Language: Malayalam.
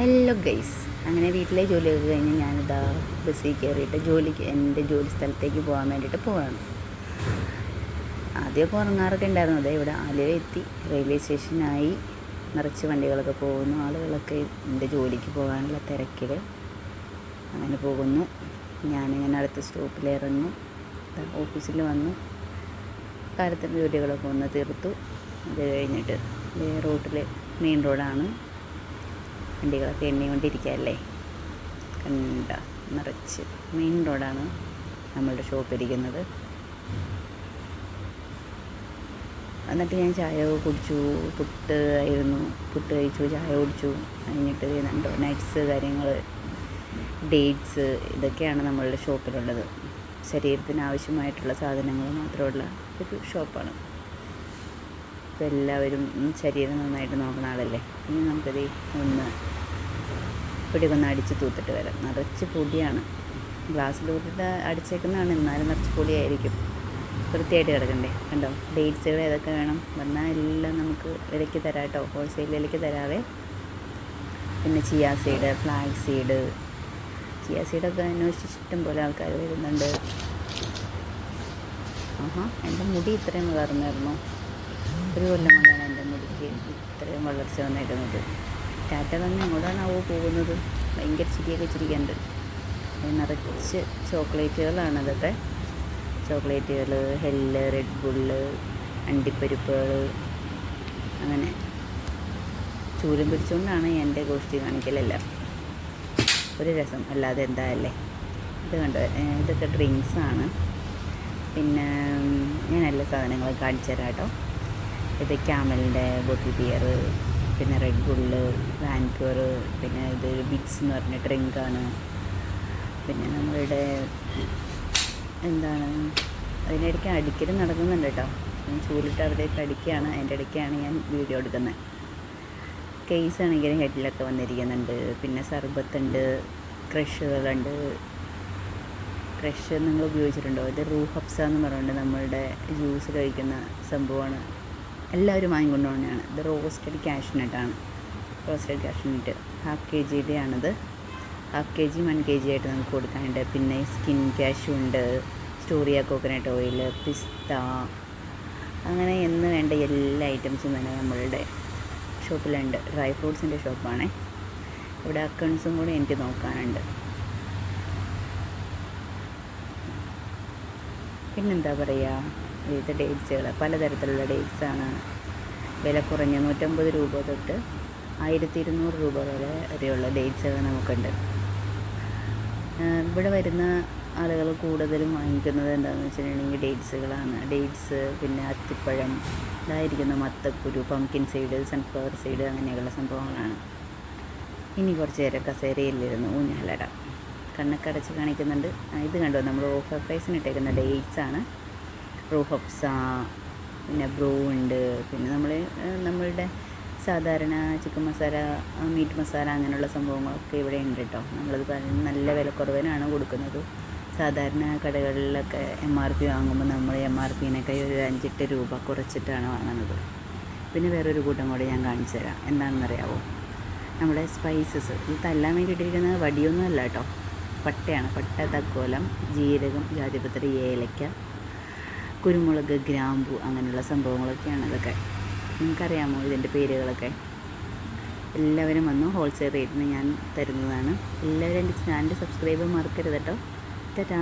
ഹലോ ഗൈസ് അങ്ങനെ വീട്ടിലെ ജോലിയൊക്കെ കഴിഞ്ഞ് ഞാനിതാ ബസ്സിൽ കയറിയിട്ട് ജോലിക്ക് എന്റെ ജോലി സ്ഥലത്തേക്ക് പോകാൻ വേണ്ടിയിട്ട് പോവാണ്. ആദ്യമൊക്കെ ഉറങ്ങാറൊക്കെ ഉണ്ടായിരുന്നു. അതെ ഇവിടെ ആലുവ എത്തി. റെയിൽവേ സ്റ്റേഷനായി നിറച്ച് വണ്ടികളൊക്കെ പോകുന്നു. ആളുകളൊക്കെ എന്റെ ജോലിക്ക് പോകാനുള്ള തിരക്കിൽ അങ്ങനെ പോകുന്നു. ഞാനിങ്ങനെ അടുത്ത സ്റ്റോപ്പിൽ ഇറങ്ങും ഓഫീസിൽ വന്നു. കാലത്തിന്റെ ജോലികളൊക്കെ ഒന്ന് തീർത്തു. അത് കഴിഞ്ഞിട്ട് റോട്ടിൽ മെയിൻ റോഡാണ് വണ്ടികളൊക്കെ എണ്ണിക്കൊണ്ടിരിക്കുകയല്ലേ കണ്ട നിറച്ച് മെയിൻ റോഡാണ് നമ്മളുടെ ഷോപ്പ് ഇരിക്കുന്നത്. എന്നിട്ട് ഞാൻ ചായ കുടിച്ചു പുട്ട് ആയിരുന്നു പുട്ട് കഴിച്ചു ചായ കുടിച്ചു. കഴിഞ്ഞിട്ട് രണ്ടോ നൈറ്റ്സ് കാര്യങ്ങൾ ഡേറ്റ്സ് ഇതൊക്കെയാണ് നമ്മളുടെ ഷോപ്പിലുള്ളത്. ശരീരത്തിന് ആവശ്യമായിട്ടുള്ള സാധനങ്ങൾ മാത്രമുള്ള ഒരു ഷോപ്പാണ്. ഇപ്പോൾ എല്ലാവരും ശരീരം നന്നായിട്ട് നോക്കുന്ന ആളല്ലേ? ഇനി നമുക്കത് ഒന്ന് പൊടിയൊക്കെ അടിച്ച് തൂത്തിട്ട് വരാം. നിറച്ച് പൊടിയാണ്. ഗ്ലാസ്സിലൂടെ അടിച്ചേക്കുന്നതാണ്. എന്നാലും നിറച്ച് പൊടിയായിരിക്കും. വൃത്തിയായിട്ട് കിടക്കണ്ടേ? കണ്ടോ? ഡേറ്റ്സുകൾ ഏതൊക്കെ വേണം? വന്നാൽ എല്ലാം നമുക്ക് വിലയ്ക്ക് തരാം കേട്ടോ. ഹോൾസെയിൽ തരാവേ. പിന്നെ chia seed flax seed chia സീഡൊക്കെ അന്വേഷിച്ച് ഇഷ്ടം പോലെ ആൾക്കാർ വരുന്നുണ്ട്. ആഹാ എന്റെ മുടി ഇത്രയും വളർന്നായിരുന്നു? ഒരു കൊല്ലം കൊണ്ടാണ് എന്റെ മുടിക്ക് ഇത്രയും വളർച്ച വന്നിരുന്നത് ടാറ്റ തന്നെ എങ്ങോട്ടാണാവോ പോകുന്നത്. ഭയങ്കര ചിരിയൊക്കെ ചിരിക്കുന്നുണ്ട്. നിറച്ച് ചോക്ലേറ്റുകളാണ് അതൊക്കെ. ചോക്ലേറ്റുകൾ ഹെല്ല് റെഡ് ബുള്ള് അണ്ടിപ്പരിപ്പുകൾ അങ്ങനെ ചൂലും പിടിച്ചുകൊണ്ടാണ് എന്റെ ഗോഷ്ടി കാണിക്കലെല്ലാം. ഒരു രസം. അല്ലാതെ എന്താ അല്ലേ? ഇത് കണ്ടോ? ഇതൊക്കെ ഡ്രിങ്ക്സാണ്. പിന്നെ ഞാൻ എല്ലാ സാധനങ്ങളും കാണിച്ചു തരാം കേട്ടോ. ഇത് ക്യാമലിന്റെ ബോട്ടിൽ ബിയർ പിന്നെ റെഡ് ബുള്ള് വാൻക്യൂർ പിന്നെ ഇത് ബിക്സ് എന്ന് പറഞ്ഞ ഡ്രിങ്കാണ് പിന്നെ നമ്മളുടെ എന്താണ് അതിനിടയ്ക്ക് അടിക്കൽ നടക്കുന്നുണ്ട് കേട്ടോ. ചൂലിട്ട് അവിടേക്ക് അടിക്കുകയാണ്. അതിന്റെ ഇടയ്ക്കാണ് ഞാൻ വീഡിയോ എടുക്കുന്നത്. കേസ് ആണെങ്കിലും ഹെഡിലൊക്കെ വന്നിരിക്കുന്നുണ്ട്. പിന്നെ സർബത്തുണ്ട് ക്രഷുകളുണ്ട്. ക്രഷ് നിങ്ങൾ ഉപയോഗിച്ചിട്ടുണ്ടോ? ഇത് റൂ ഹബ്സ എന്ന് പറഞ്ഞുകൊണ്ട് നമ്മളുടെ ജ്യൂസ് കഴിക്കുന്ന സംഭവമാണ്. എല്ലാവരും വാങ്ങിക്കൊണ്ടുപോകുന്നതാണ് ഇത് roasted കാഷ്നട്ടാണ് roasted cashew nut half K ജിയുടെ ആണിത് half K G one K G ആയിട്ട് നമുക്ക് കൊടുക്കാനുണ്ട്. പിന്നെ സ്കിൻ കാഷ്യൂ ഉണ്ട് സ്റ്റോറിയ കോക്കനട്ട് ഓയിൽ പിസ്ത അങ്ങനെ എന്ന് വേണ്ട എല്ലാ ഐറ്റംസും തന്നെ നമ്മളുടെ ഷോപ്പിലുണ്ട് ഡ്രൈ ഫ്രൂട്ട്സിന്റെ ഷോപ്പാണേ ഇവിടെ അക്കൗണ്ട്സും കൂടെ എനിക്ക് നോക്കാനുണ്ട്. പിന്നെന്താ പറയുക ഇവിടുത്തെ ഡേറ്റ്സുകൾ പലതരത്തിലുള്ള ഡേറ്റ്സാണ് വില കുറഞ്ഞ നൂറ്റമ്പത് രൂപ തൊട്ട് ആയിരത്തി ഇരുന്നൂറ് രൂപ വരെ വരെയുള്ള ഡേറ്റ്സുകൾ നമുക്കുണ്ട്. ഇവിടെ വരുന്ന ആളുകൾ കൂടുതലും വാങ്ങിക്കുന്നത് എന്താണെന്ന് വെച്ചിട്ടുണ്ടെങ്കിൽ ഡേറ്റ്സുകളാണ് ഡേറ്റ്സ് പിന്നെ അത്തിപ്പഴം ഇതായിരിക്കുന്ന മത്തക്കുരു പംകിൻ സൈഡ് സൺഫ്ലവർ സൈഡ് അങ്ങനെയുള്ള സംഭവങ്ങളാണ്. ഇനി കുറച്ച് നേരം കസേരയിലിരുന്ന് ഊഞ്ഞാലട. കണ്ണൊക്കെ അടച്ച് കാണിക്കുന്നുണ്ട് ഇത് കണ്ടോ? നമ്മൾ ഓഫർ പ്രൈസിന് ഇട്ടേക്കുന്ന ഡേറ്റ്സ് ആണ്. റൂഫ് റൂഹപ്സ പിന്നെ ബ്രൂ ഉണ്ട്. പിന്നെ നമ്മൾ നമ്മളുടെ സാധാരണ ചിക്കൻ മസാല മീറ്റ് മസാല അങ്ങനെയുള്ള സംഭവങ്ങളൊക്കെ ഇവിടെ ഉണ്ട് കേട്ടോ നമ്മളത് നല്ല വിലക്കുറവിനാണ് കൊടുക്കുന്നത്. സാധാരണ കടകളിലൊക്കെ എം ആർ പി വാങ്ങുമ്പോൾ നമ്മൾ എം ആർ പിനൊക്കെ ഒരു അഞ്ചെട്ട് രൂപ കുറച്ചിട്ടാണ് വാങ്ങുന്നത്. പിന്നെ വേറൊരു കൂട്ടം കൂടെ ഞാൻ കാണിച്ചു തരാം. എന്താണെന്നറിയാവോ? നമ്മുടെ സ്പൈസസ് ഇത് തല്ലാൻ വേണ്ടിയിട്ടിരിക്കുന്നത് വടിയൊന്നും അല്ല കേട്ടോ പട്ടയാണ്. പട്ട തക്കോലം ജീരകം ജാതിപത്രി ഏലക്ക കുരുമുളക് ഗ്രാമ്പു അങ്ങനെയുള്ള സംഭവങ്ങളൊക്കെയാണ് ഇതൊക്കെ. നിങ്ങൾക്കറിയാമോ ഇതിന്റെ പേരുകളൊക്കെ? എല്ലാവരും വന്നു ഹോൾസെയിൽ റേറ്റിന് ഞാൻ തരുന്നതാണ്. എല്ലാവരും എന്റെ ചാനൽ സബ്സ്ക്രൈബ് മറക്കരുത് കേട്ടോ. ടാറ്റാ.